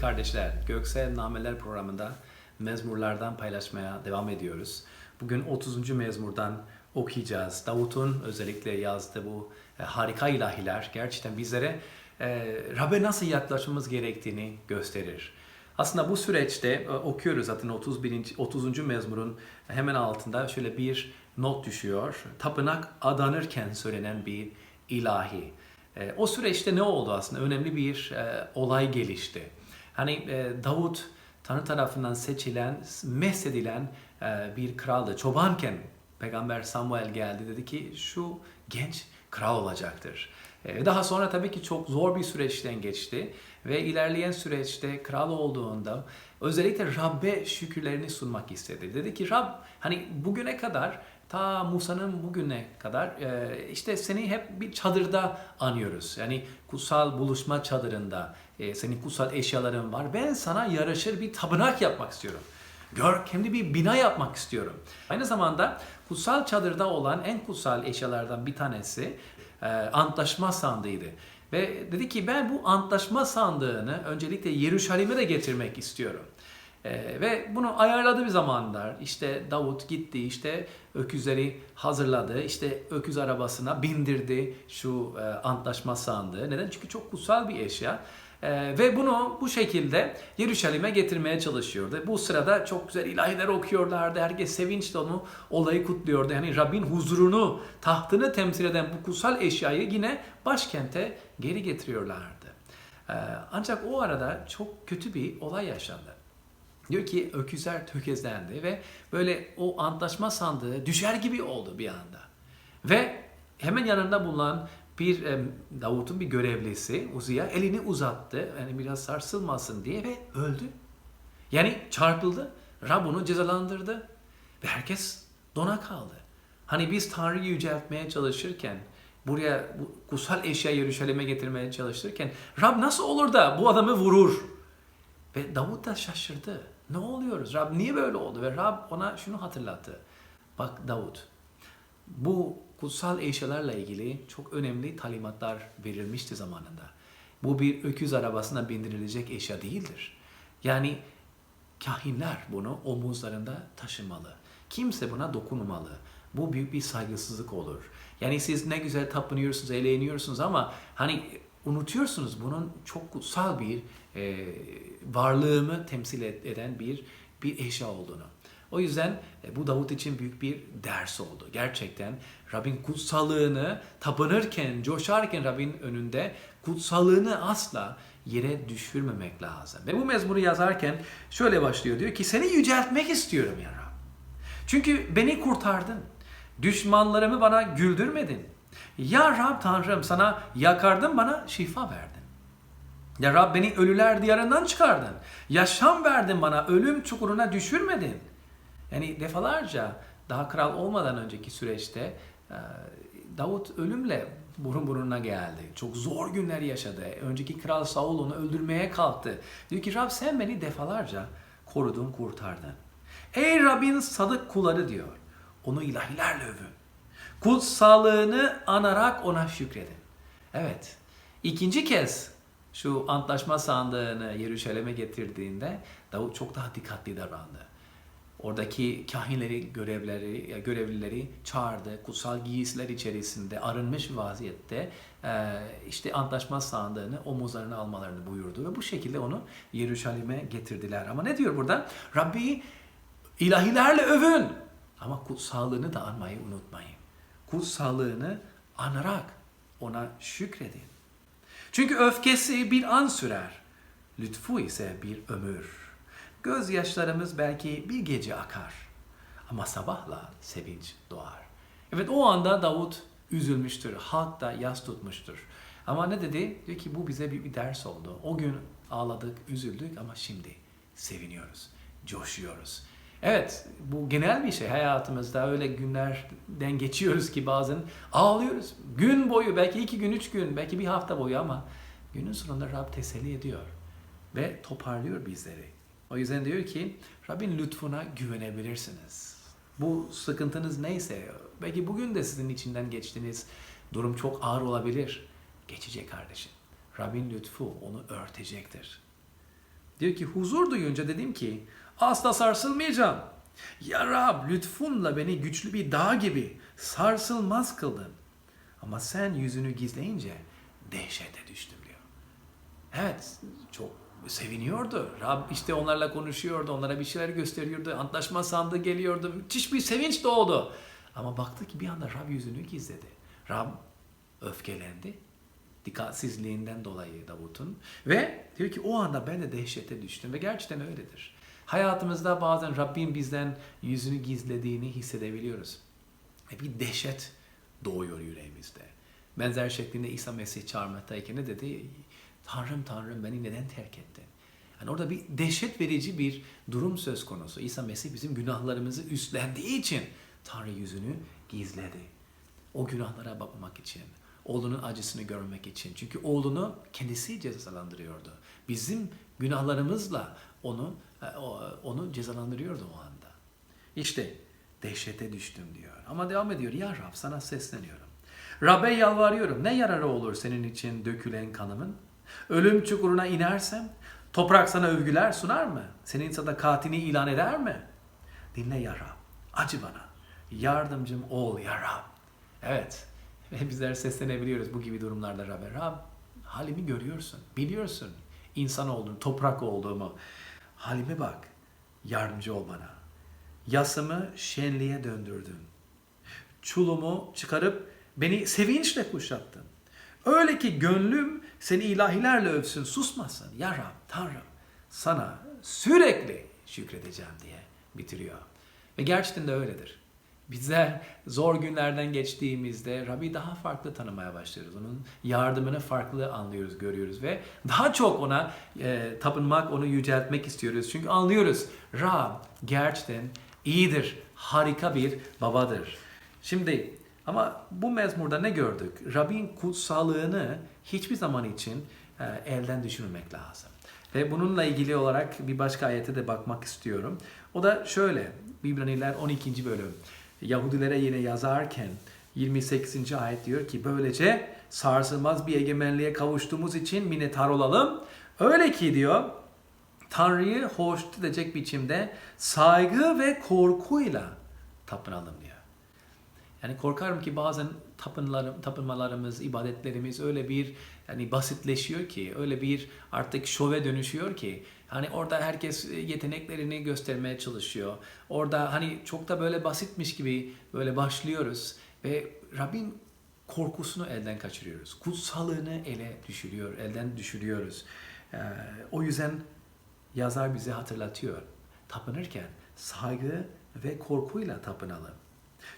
Kardeşler, Göksel Nameler programında mezmurlardan paylaşmaya devam ediyoruz. Bugün 30. mezmurdan okuyacağız. Davut'un özellikle yazdığı bu e, harika ilahiler gerçekten bizlere e, Rab'be nasıl yaklaşmamız gerektiğini gösterir. Aslında bu süreçte e, okuyoruz zaten 31. 30. mezmurun hemen altında şöyle bir not düşüyor. Tapınak adanırken söylenen bir ilahi. E, o süreçte ne oldu aslında? Önemli bir e, olay gelişti. Hani e, Davut Tanrı tarafından seçilen, meshedilen e, bir kraldı. Çobanken Peygamber Samuel geldi dedi ki şu genç kral olacaktır. E, daha sonra tabii ki çok zor bir süreçten geçti ve ilerleyen süreçte kral olduğunda özellikle Rab'be şükürlerini sunmak istedi. Dedi ki Rab hani bugüne kadar ta Musa'nın bugüne kadar e, işte seni hep bir çadırda anıyoruz. Yani kutsal buluşma çadırında e, senin kutsal eşyaların var. Ben sana yaraşır bir tapınak yapmak istiyorum. Görkemli bir bina yapmak istiyorum. Aynı zamanda kutsal çadırda olan en kutsal eşyalardan bir tanesi e, antlaşma sandığıydı. Ve dedi ki ben bu antlaşma sandığını öncelikle Yeruşalim'e de getirmek istiyorum. Ee, ve bunu ayarladı bir zamanlar. İşte Davut gitti işte öküzleri hazırladı. İşte öküz arabasına bindirdi şu e, antlaşma sandığı. Neden? Çünkü çok kutsal bir eşya. Ee, ve bunu bu şekilde Yeruşalim'e getirmeye çalışıyordu. Bu sırada çok güzel ilahiler okuyorlardı. Herkes sevinçle onu olayı kutluyordu. Yani Rabbin huzurunu, tahtını temsil eden bu kutsal eşyayı yine başkente geri getiriyorlardı. Ee, ancak o arada çok kötü bir olay yaşandı. Diyor ki öküzler tökezlendi ve böyle o antlaşma sandığı düşer gibi oldu bir anda. Ve hemen yanında bulunan bir Davut'un bir görevlisi Uziya elini uzattı. Yani biraz sarsılmasın diye ve öldü. Yani çarpıldı. Rab onu cezalandırdı. Ve herkes dona kaldı. Hani biz Tanrı'yı yüceltmeye çalışırken buraya bu kutsal eşya Yeruşalim'e getirmeye çalışırken Rab nasıl olur da bu adamı vurur? Ve Davut da şaşırdı. Ne oluyoruz? Rab niye böyle oldu? Ve Rab ona şunu hatırlattı. Bak Davut, bu kutsal eşyalarla ilgili çok önemli talimatlar verilmişti zamanında. Bu bir öküz arabasına bindirilecek eşya değildir. Yani kahinler bunu omuzlarında taşımalı. Kimse buna dokunmalı. Bu büyük bir saygısızlık olur. Yani siz ne güzel tapınıyorsunuz, eğleniyorsunuz ama hani unutuyorsunuz bunun çok kutsal bir e, varlığımı temsil eden bir bir eşya olduğunu. O yüzden e, bu Davut için büyük bir ders oldu. Gerçekten Rabbin kutsallığını tapınırken, coşarken Rabbin önünde kutsallığını asla yere düşürmemek lazım. Ve bu mezmuru yazarken şöyle başlıyor. Diyor ki seni yüceltmek istiyorum ya Rab. Çünkü beni kurtardın. Düşmanlarımı bana güldürmedin. Ya Rab Tanrım sana yakardın bana şifa verdin. Ya Rab beni ölüler diyarından çıkardın. Yaşam verdin bana ölüm çukuruna düşürmedin. Yani defalarca daha kral olmadan önceki süreçte e, Davut ölümle burun burununa geldi. Çok zor günler yaşadı. Önceki kral Saul onu öldürmeye kalktı. Diyor ki Rab sen beni defalarca korudun, kurtardın. Ey Rabbin sadık kulları diyor. Onu ilahilerle övün. Kutsallığını anarak ona şükredin. Evet. İkinci kez şu antlaşma sandığını Yeruşalim'e getirdiğinde Davut çok daha dikkatli davrandı. Oradaki kahinleri, görevleri, görevlileri çağırdı. Kutsal giysiler içerisinde arınmış vaziyette işte antlaşma sandığını omuzlarına almalarını buyurdu ve bu şekilde onu Yeruşalim'e getirdiler. Ama ne diyor burada? Rabbi ilahilerle övün ama kutsallığını da anmayı unutmayın. Kutsallığını anarak ona şükredin. Çünkü öfkesi bir an sürer, lütfu ise bir ömür. Gözyaşlarımız belki bir gece akar ama sabahla sevinç doğar. Evet o anda Davut üzülmüştür, halk da yas tutmuştur. Ama ne dedi? Diyor ki bu bize bir, bir ders oldu. O gün ağladık, üzüldük ama şimdi seviniyoruz, coşuyoruz. Evet, bu genel bir şey. Hayatımızda öyle günlerden geçiyoruz ki bazen ağlıyoruz. Gün boyu, belki iki gün, üç gün, belki bir hafta boyu ama günün sonunda Rab teselli ediyor ve toparlıyor bizleri. O yüzden diyor ki Rabbin lütfuna güvenebilirsiniz. Bu sıkıntınız neyse, belki bugün de sizin içinden geçtiğiniz durum çok ağır olabilir. Geçecek kardeşim. Rabbin lütfu onu örtecektir. Diyor ki huzur duyunca dedim ki asla sarsılmayacağım. Ya Rab lütfunla beni güçlü bir dağ gibi sarsılmaz kıldın. Ama sen yüzünü gizleyince dehşete düştüm diyor. Evet çok seviniyordu. Rab işte onlarla konuşuyordu, onlara bir şeyler gösteriyordu. Antlaşma sandığı geliyordu. Müthiş bir sevinç doğdu. Ama baktı ki bir anda Rab yüzünü gizledi. Rab öfkelendi. Dikkatsizliğinden dolayı Davut'un. Ve diyor ki o anda ben de dehşete düştüm. Ve gerçekten öyledir. Hayatımızda bazen Rabbin bizden yüzünü gizlediğini hissedebiliyoruz. Ve bir dehşet doğuyor yüreğimizde. Benzer şeklinde İsa Mesih çağırmaktayken ne dedi? Tanrım Tanrım beni neden terk ettin? Yani orada bir dehşet verici bir durum söz konusu. İsa Mesih bizim günahlarımızı üstlendiği için Tanrı yüzünü gizledi. O günahlara bakmak için, oğlunun acısını görmek için. Çünkü oğlunu kendisi cezalandırıyordu. Bizim günahlarımızla onu e, onu cezalandırıyordu o anda. İşte dehşete düştüm diyor. Ama devam ediyor. Ya Rab sana sesleniyorum. Rab'be yalvarıyorum. Ne yararı olur senin için dökülen kanımın? Ölüm çukuruna inersem toprak sana övgüler sunar mı? Senin sadakatini ilan eder mi? Dinle ya Rab. Acı bana. Yardımcım ol ya Rab. Evet. Ve bizler seslenebiliyoruz bu gibi durumlarda Rab'be. Rab halimi görüyorsun. Biliyorsun insan olduğumu, toprak olduğumu. Halime bak. Yardımcı ol bana. Yasımı şenliğe döndürdün. Çulumu çıkarıp beni sevinçle kuşattın. Öyle ki gönlüm seni ilahilerle övsün, susmasın. Ya Rab, Tanrım, sana sürekli şükredeceğim diye bitiriyor. Ve gerçekten de öyledir. Bizler zor günlerden geçtiğimizde Rabbi daha farklı tanımaya başlıyoruz. Onun yardımını farklı anlıyoruz, görüyoruz ve daha çok ona e, tapınmak, onu yüceltmek istiyoruz. Çünkü anlıyoruz Rab gerçekten iyidir, harika bir babadır. Şimdi ama bu mezmurda ne gördük? Rabbin kutsallığını hiçbir zaman için e, elden düşürmemek lazım. Ve bununla ilgili olarak bir başka ayete de bakmak istiyorum. O da şöyle, İbraniler 12. bölüm. Yahudilere yine yazarken 28. ayet diyor ki böylece sarsılmaz bir egemenliğe kavuştuğumuz için minnettar olalım. Öyle ki diyor Tanrı'yı hoşnut edecek biçimde saygı ve korkuyla tapınalım diyor. Yani korkarım ki bazen tapınlarım, tapınmalarımız, ibadetlerimiz öyle bir yani basitleşiyor ki, öyle bir artık şove dönüşüyor ki hani orada herkes yeteneklerini göstermeye çalışıyor. Orada hani çok da böyle basitmiş gibi böyle başlıyoruz ve Rabbin korkusunu elden kaçırıyoruz. Kutsallığını ele düşürüyor, elden düşürüyoruz. Ee, o yüzden yazar bize hatırlatıyor. Tapınırken saygı ve korkuyla tapınalım.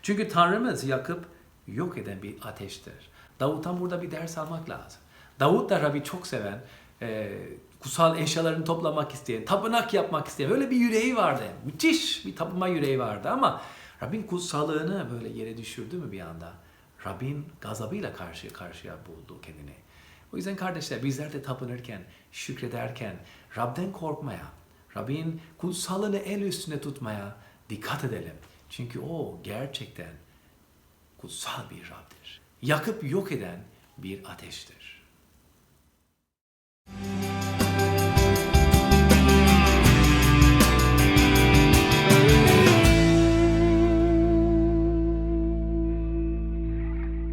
Çünkü Tanrımız yakıp yok eden bir ateştir. Davut'tan burada bir ders almak lazım. Davut da Rabbi çok seven, e, kutsal eşyalarını toplamak isteyen, tapınak yapmak isteyen öyle bir yüreği vardı. Müthiş bir tapınma yüreği vardı ama Rabbin kutsallığını böyle yere düşürdü mü bir anda? Rabbin gazabıyla karşı karşıya buldu kendini. O yüzden kardeşler bizler de tapınırken, şükrederken Rab'den korkmaya, Rabbin kutsallığını el üstüne tutmaya dikkat edelim. Çünkü o gerçekten kutsal bir Rab'dir. Yakıp yok eden bir ateştir. Müzik